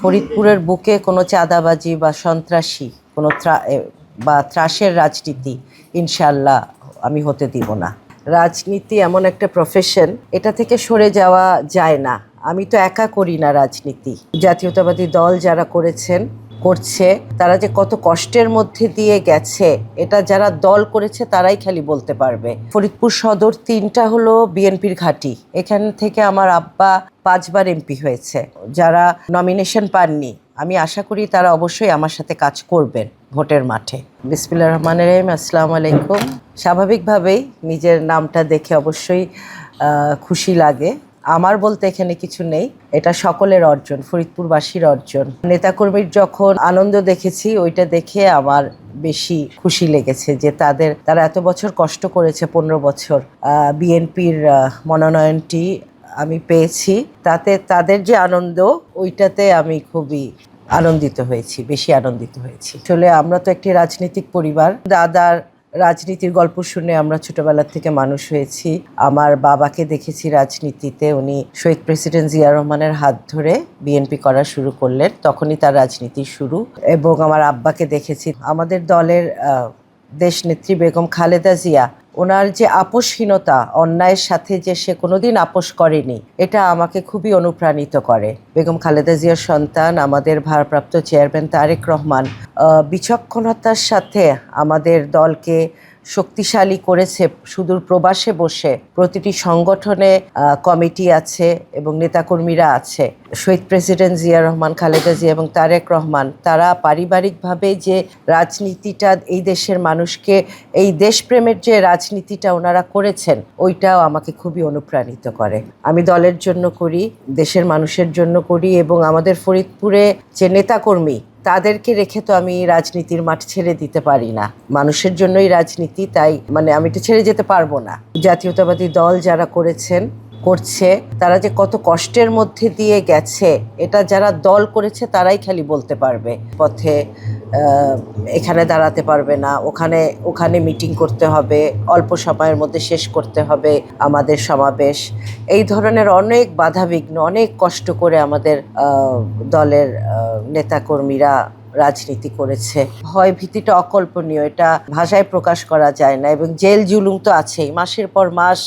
ফরিদপুরের বুকে কোনো চাঁদাবাজি বা সন্ত্রাসী, কোনো বা ত্রাসের রাজনীতি ইনশাল্লাহ আমি হতে দিব না। রাজনীতি এমন একটা প্রফেশন এটা থেকে সরে যাওয়া যায় না। আমি তো একা করি না রাজনীতি। জাতীয়তাবাদী দল যারা করেছেন করছে, তারা যে কত কষ্টের মধ্যে দিয়ে গেছে, এটা যারা দল করেছে তারাই খালি বলতে পারবে। ফরিদপুর সদর তিনটা হলো বিএনপির ঘাঁটি। এখান থেকে আমার আব্বা পাঁচবার এমপি হয়েছে। যারা নমিনেশন পাননি, আমি আশা করি তারা অবশ্যই আমার সাথে কাজ করবেন ভোটের মাঠে। বিসমিল্লা রহমান রহিম, আসসালামু আলাইকুম। স্বাভাবিকভাবেই নিজের নামটা দেখে অবশ্যই খুশি লাগে। আমার বলতে এখানে কিছু নেই। এটা সকলের অর্জন, ফরিদপুরবাসীর অর্জন। নেতাকর্মীর যখন আনন্দ দেখেছি, ওইটা দেখে আমার বেশি খুশি লেগেছে যে তাদের, তারা এত বছর কষ্ট করেছে, পনেরো বছর বিএনপির মনোনয়নটি আমি পেয়েছি। তাতে তাদের যে আনন্দ, ওইটাতে আমি খুবই আনন্দিত হয়েছি, বেশি আনন্দিত হয়েছি। আসলে আমরা তো একটি রাজনৈতিক পরিবার। দাদার রাজনীতির গল্প শুনে আমরা ছোটবেলা থেকে মানুষ হয়েছি। আমার বাবাকে দেখেছি রাজনীতিতে, উনি শহীদ প্রেসিডেন্ট জিয়া রহমানের হাত ধরে বিএনপি করা শুরু করলেন। তখনই তার রাজনীতি শুরু এবং আমার আব্বাকে দেখেছি। আমাদের দলের দেশনেত্রী বেগম খালেদা জিয়া, ওনার যে আপোষহীনতা, অন্যায়ের সাথে যে সে কোনোদিন আপোষ করেনি, এটা আমাকে খুবই অনুপ্রাণিত করে। বেগম খালেদা জিয়ার সন্তান, আমাদের ভারপ্রাপ্ত চেয়ারম্যান তারেক রহমান বিচক্ষণতার সাথে আমাদের দলকে শক্তিশালী করেছে সুদূর প্রবাসে বসে প্রতিটি সংগঠনে কমিটি আছে এবং নেতাকর্মীরা আছে। শহীদ প্রেসিডেন্ট জিয়া রহমান, খালেদা জিয়া এবং তারেক রহমান, তারা পারিবারিকভাবে যে রাজনীতিটা এই দেশের মানুষকে, এই দেশপ্রেমের যে রাজনীতিটা ওনারা করেছেন, ওইটাও আমাকে খুবই অনুপ্রাণিত করে। আমি দলের জন্য করি, দেশের মানুষের জন্য করি এবং আমাদের ফরিদপুরে যে নেতাকর্মী তাদেরকে রেখে তো আমি রাজনীতির মাঠ ছেড়ে দিতে পারি না। মানুষের জন্যই রাজনীতি, তাই মানে আমি তো ছেড়ে যেতে পারব না। জাতীয়তাবাদী দল যারা করেছেন করছে, তারা যে কত কষ্টের মধ্যে দিয়ে গেছে, এটা যারা দল করেছে তারাই খালি বলতে পারবে। পথে এখানে দাঁড়াতে পারবে না, ওখানে ওখানে মিটিং করতে হবে, অল্প সময়ের মধ্যে শেষ করতে হবে আমাদের সমাবেশ। এই ধরনের অনেক বাধাবিঘ্ন, অনেক কষ্ট করে আমাদের দলের নেতাকর্মীরা রাজনীতি করেছে। ভয় ভীতিটা অকল্পনীয়, এটা ভাষায় প্রকাশ করা যায় না এবং জেল জুলুম তো আছেই। মাসের পর মাস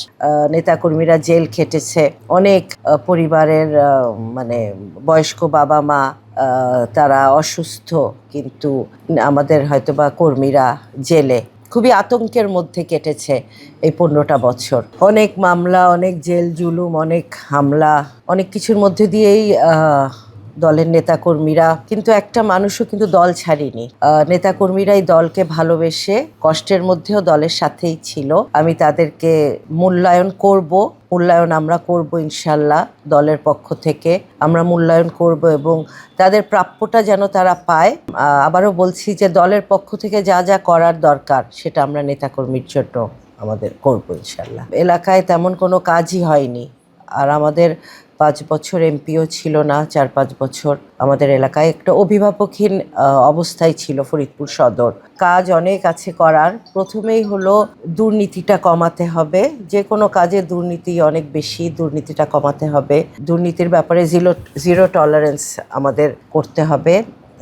নেতাকর্মীরা জেল খেটেছে। অনেক পরিবারের মানে বয়স্ক বাবা মা তারা অসুস্থ, কিন্তু আমাদের হয়তোবা কর্মীরা জেলে। খুবই আতঙ্কের মধ্যে কেটেছে এই পনেরোটা বছর। অনেক মামলা, অনেক জেল জুলুম, অনেক হামলা, অনেক কিছুর মধ্যে দিয়েই দলের নেতাকর্মীরা কিন্তু একটা মানুষও কিন্তু দল ছাড়েনি। আহ, নেতাকর্মীরাই দলকে ভালোবেসে কষ্টের মধ্যেও দলের সাথেই ছিল। আমি তাদেরকে মূল্যায়ন করব মূল্যায়ন আমরা করব ইনশাল্লাহ দলের পক্ষ থেকে। আমরা মূল্যায়ন করব এবং তাদের প্রাপ্যটা যেন তারা পায়। আবারও বলছি যে দলের পক্ষ থেকে যা যা করার দরকার সেটা আমরা নেতাকর্মীর জন্য আমাদের করব ইনশাল্লাহ এলাকায় তেমন কোনো কাজই হয়নি। আর আমাদের পাঁচ বছর এমপিও ছিল না, চার পাঁচ বছর আমাদের এলাকায়। একটা অভিভাবকহীন অবস্থায় ছিল ফরিদপুর সদর। কাজ অনেক আছে করার। প্রথমেই হলো দুর্নীতিটা কমাতে হবে। যে কোনো কাজে দুর্নীতি অনেক বেশি, দুর্নীতিটা কমাতে হবে। দুর্নীতির ব্যাপারে জিরো জিরো টলারেন্স আমাদের করতে হবে।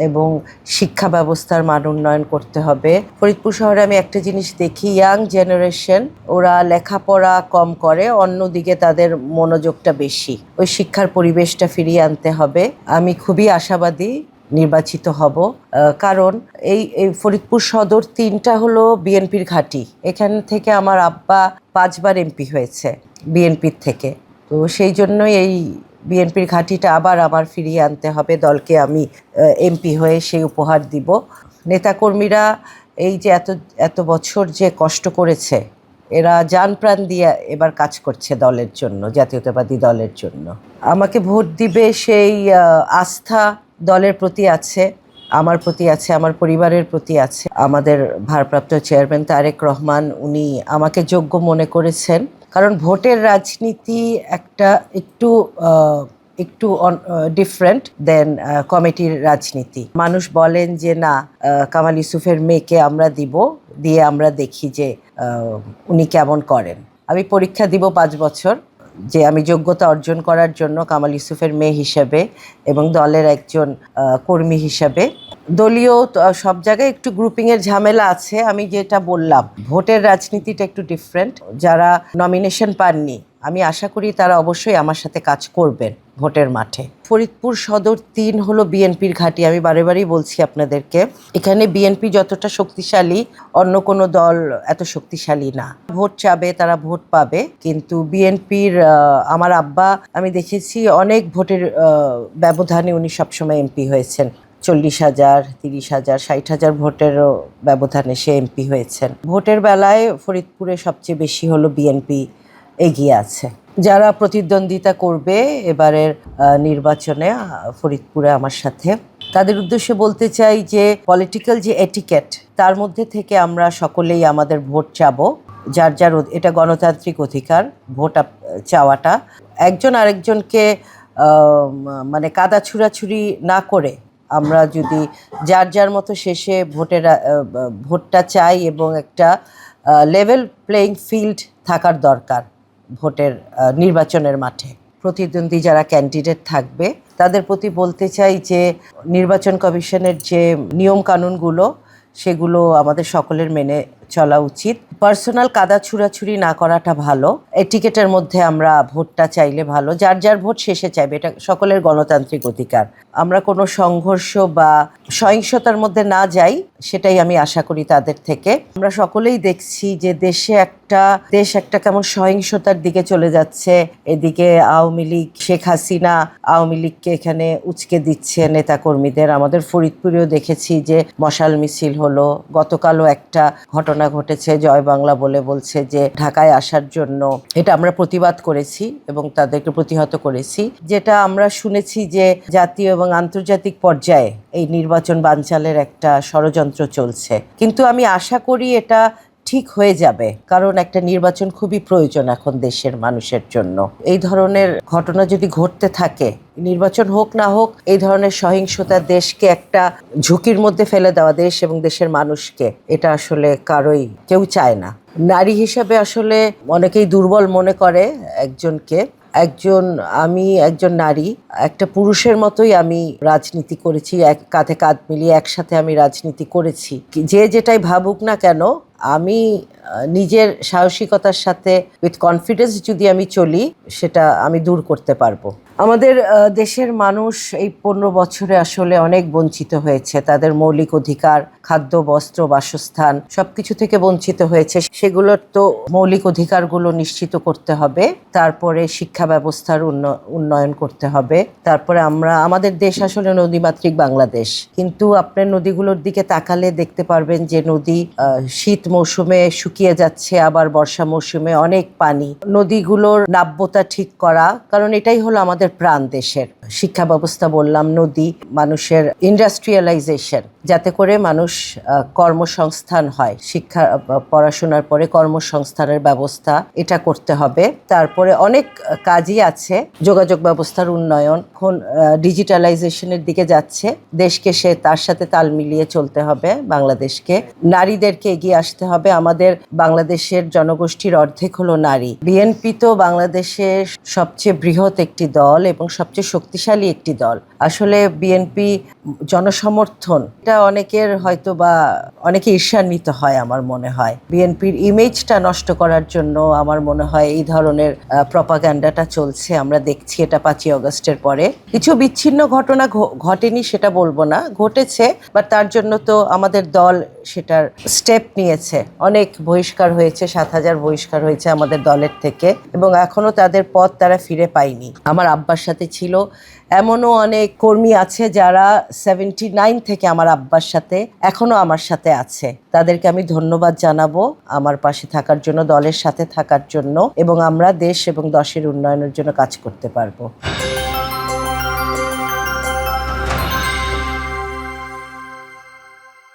এবং শিক্ষা ব্যবস্থার মান উন্নয়ন করতে হবে। ফরিদপুর শহরে আমি একটা জিনিস দেখি ইয়াং জেনারেশন ওরা লেখাপড়া কম করে, অন্যদিকে তাদের মনোযোগটা বেশি। ওই শিক্ষার পরিবেশটা ফিরিয়ে আনতে হবে। আমি খুবই আশাবাদী নির্বাচিত হব। কারণ এই এই ফরিদপুর সদর তিনটা হলো বিএনপির ঘাঁটি। এখান থেকে আমার আব্বা পাঁচবার এমপি হয়েছে বিএনপির থেকে। তো সেই জন্যই এই বিএনপির ঘাঁটিটা আবার আমার ফিরিয়ে আনতে হবে। দলকে আমি এমপি হয়ে সেই উপহার দিব। নেতাকর্মীরা এই যে এত এত বছর যে কষ্ট করেছে, এরা যান প্রাণ দিয়ে এবার কাজ করছে দলের জন্য, জাতীয়তাবাদী দলের জন্য। আমাকে ভোট দিবে সেই আস্থা দলের প্রতি আছে, আমার প্রতি আছে, আমার পরিবারের প্রতি আছে। আমাদের ভারপ্রাপ্ত চেয়ারম্যান তারেক রহমান, উনি আমাকে যোগ্য মনে করেছেন। কারণ ভোটের রাজনীতি একটা একটু একটু ডিফারেন্ট দেন কমিটির রাজনীতি। মানুষ বলেন যে, না কামাল ইউসুফের মেয়েকে আমরা দিব, দিয়ে আমরা দেখি যে উনি কেমন করেন। আমি পরীক্ষা দিব পাঁচ বছর যে আমি যোগ্যতা অর্জন করার জন্য কামাল ইউসুফের মেয়ে হিসাবে এবং দলের একজন কর্মী হিসাবে। দলীয় সব জায়গায় একটু গ্রুপিংয়ের ঝামেলা আছে, আমি যেটা বললাম। ভোটের রাজনীতিটা একটু ডিফারেন্ট যারা নমিনেশন পাননি আমি আশা করি তারা অবশ্যই আমার সাথে কাজ করবেন ভোটের মাঠে। ফরিদপুর সদর তিন হলো বিএনপির ঘাঁটি। আমি বারে বারেই বলছি আপনাদেরকে, এখানে বিএনপি যতটা শক্তিশালী, অন্য কোনো দল এত শক্তিশালী না। ভোট চাবে, তারা ভোট পাবে। কিন্তু বিএনপির আমার আব্বা, আমি দেখেছি অনেক ভোটের ব্যবধানে উনি সবসময় এমপি হয়েছেন। চল্লিশ হাজার, তিরিশ হাজার, ষাট হাজার ভোটেরও ব্যবধানে সে এমপি হয়েছেন। ভোটের বেলায় ফরিদপুরে সবচেয়ে বেশি হলো বিএনপি। এগিয়ে আছে। যারা প্রতিদ্বন্দ্বিতা করবে এবারের নির্বাচনে ফরিদপুরে আমার সাথে, তাদের উদ্দেশ্যে বলতে চাই যে পলিটিক্যাল যে এটিকেট তার মধ্যে থেকে আমরা সকলেই আমাদের ভোট চাবো। যার যার এটা গণতান্ত্রিক অধিকার, ভোট চাওয়াটা। একজন আরেকজনকে মানে কাদা ছুড়াছুরি না করে আমরা যদি যার যার মতো শেষে ভোটের ভোটটা চাই এবং একটা লেভেল প্লেইং ফিল্ড থাকার দরকার। ভোটের নির্বাচনের মাঠে। প্রতিদ্বন্দ্বী যারা ক্যান্ডিডেট থাকবে, তাদের প্রতি বলতে চাই যে, নির্বাচন কমিশনের যে নিয়ম কানুনগুলো সেগুলো আমাদের সকলের মেনে চলা উচিত। পার্সোনাল কাদা ছুড়াছুরি না করাটা ভালো। এটিকেটের মধ্যে আমরা ভোটটা চাইলে ভালো। যার যার ভোট শেষে চাইবে। এটা সকলের গণতান্ত্রিক অধিকার। আমরা কোনো সংঘর্ষ বা সহিংসতার মধ্যে না যাই, সেটাই আমি আশা করি তাদের থেকে। আমরা সকলেই দেখছি যে দেশে একটা, দেশ একটা কেমন সহিংসতার দিকে চলে যাচ্ছে। এদিকে আওয়ামী লীগ, শেখ হাসিনা আওয়ামী লীগকে এখানে উচকে দিচ্ছে নেতাকর্মীদের। আমাদের ফরিদপুরেও দেখেছি যে মশাল মিছিল হলো। গতকালও একটা ঘটনা ঘটেছে, জয় বাংলা বলে বলছে যে ঢাকায় আসার জন্য। এটা আমরা প্রতিবাদ করেছি এবং তাদেরকে প্রতিহত করেছি। যেটা আমরা শুনেছি যে জাতীয় এবং আন্তর্জাতিক পর্যায়ে এই নির্বাচন বানচালের একটা ষড়যন্ত্র চলছে। কিন্তু আমি আশা করি এটা ঠিক হয়ে যাবে, কারণ একটা নির্বাচন খুবই প্রয়োজন এখন দেশের মানুষের জন্য। এই ধরনের ঘটনা যদি ঘটতে থাকে, নির্বাচন হোক না হোক, এই ধরনের সহিংসতা দেশকে একটা ঝুঁকির মধ্যে ফেলে দেওয়া, দেশ এবং দেশের মানুষকে, এটা আসলে কারোই, কেউ চায় না। নারী হিসাবে আসলে অনেকেই দুর্বল মনে করে একজনকে। একজন, আমি একজন নারী, একটা পুরুষের মতোই আমি রাজনীতি করেছি, এক কাঁধে কাঁধ মিলিয়ে একসাথে আমি রাজনীতি করেছি। যে যেটাই ভাবুক না কেন আমি নিজের সাহসিকতার সাথে উইথ কনফিডেন্স যদি আমি চলি সেটা আমি দূর করতে পারব। আমাদের দেশের মানুষ এই পনেরো বছরে আসলে অনেক বঞ্চিত হয়েছে। তাদের মৌলিক অধিকার, খাদ্য, বস্ত্র, বাসস্থান সবকিছু থেকে বঞ্চিত হয়েছে। সেগুলোর তো মৌলিক অধিকারগুলো নিশ্চিত করতে হবে। তারপরে শিক্ষা ব্যবস্থার উন্নয়ন করতে হবে। তারপরে আমরা, আমাদের দেশ আসলে নদীমাতৃক বাংলাদেশ। কিন্তু আপনার নদীগুলোর দিকে তাকালে দেখতে পারবেন যে নদী শীত মৌসুমে শুকিয়ে যাচ্ছে, আবার বর্ষা মৌসুমে অনেক পানি। নদীগুলোর নাব্যতা ঠিক করা, কারণ এটাই হলো আমাদের প্রাণ দেশের শিক্ষা ব্যবস্থা বললাম, নদী, মানুষের ইন্ডাস্ট্রিয়ালাইজেশন যাতে করে মানুষ কর্মসংস্থান হয়। শিক্ষা পড়াশোনার পরে কর্মসংস্থানের ব্যবস্থা এটা করতে হবে। তারপরে অনেক কাজই আছে, যোগাযোগ ব্যবস্থার উন্নয়ন, এখন ডিজিটালাইজেশনের দিকে যাচ্ছে। দেশকে সে, তার সাথে তাল মিলিয়ে চলতে হবে বাংলাদেশকে। নারীদেরকে এগিয়ে আসতে হবে। আমাদের বাংলাদেশের জনগোষ্ঠীর অর্ধেক হলো নারী। বিএনপি তো বাংলাদেশের সবচেয়ে বৃহৎ একটি দল এবং সবচেয়ে শক্তিশালী একটি দল। আসলে বিএনপি জনসমর্থন, এটা অনেকের হয়তো বা অনেকে ঈর্ষান্বিত হয় আমার মনে হয়। বিএনপির ইমেজটা নষ্ট করার জন্য আমার মনে হয় এই ধরনের প্রপাগান্ডাটা চলছে, আমরা দেখছি এটা পাঁচই অগস্টের পরে। কিছু বিচ্ছিন্ন ঘটনা ঘটেনি সেটা বলব না, ঘটেছে বাট তার জন্য তো আমাদের দল সেটার স্টেপ নিয়েছে। অনেক বহিষ্কার হয়েছে, সাত হাজার বহিষ্কার হয়েছে আমাদের দলের থেকে, এবং এখনও তাদের পথ তারা ফিরে পায়নি। আমার আব্বার সাথে ছিল এমনও অনেক কর্মী আছে যারা সেভেন্টি নাইন থেকে আমার আব্বার সাথে এখনও আমার সাথে আছে। তাদেরকে আমি ধন্যবাদ জানাব আমার পাশে থাকার জন্য, দলের সাথে থাকার জন্য এবং আমরা দেশ এবং দশের উন্নয়নের জন্য কাজ করতে পারব।